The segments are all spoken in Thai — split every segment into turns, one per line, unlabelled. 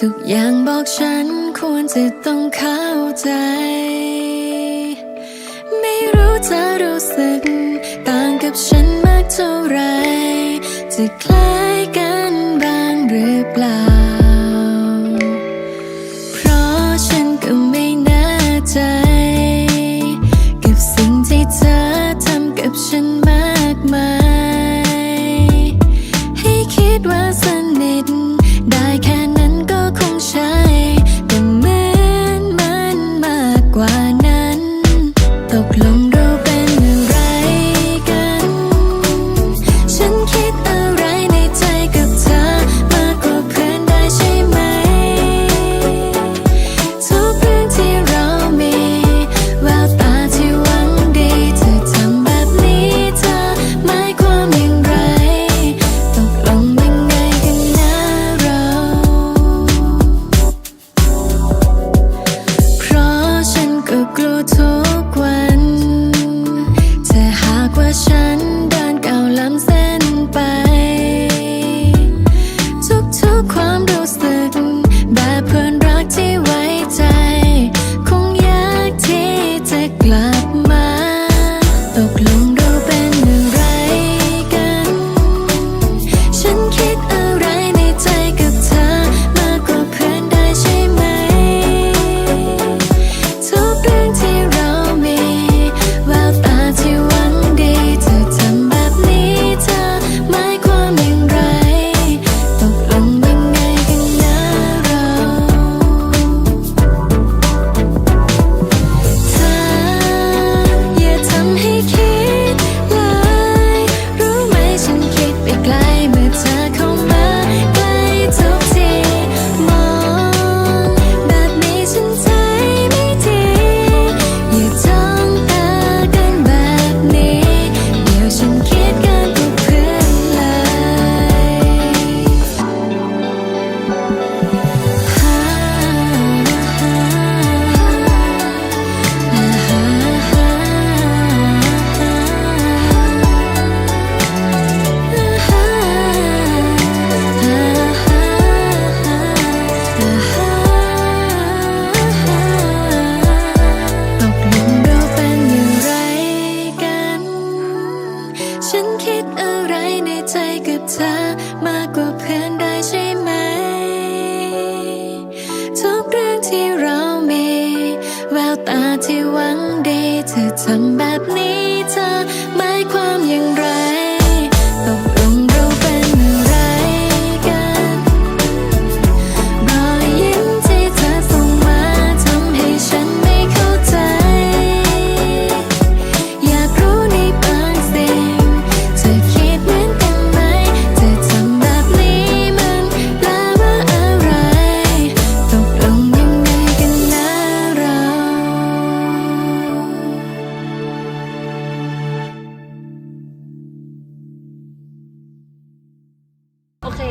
ทุกอย่างบอกฉันควรจะต้องเข้าใจ ไม่รู้จะรู้สึก ต่างกับฉันมากเท่าไร จะคล้ายกันบ้างหรือเปล่า เพราะฉันก็ไม่น่ใจ กับสิ่งที่เธอทำกับฉัน แววตาที่หวังดี เธอทำแบบนี้เธอหมายความอย่างไร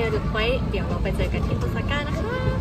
ร์ดูไว้เดี๋ยวเราไปเจอกันที่โอซาก้านะคะ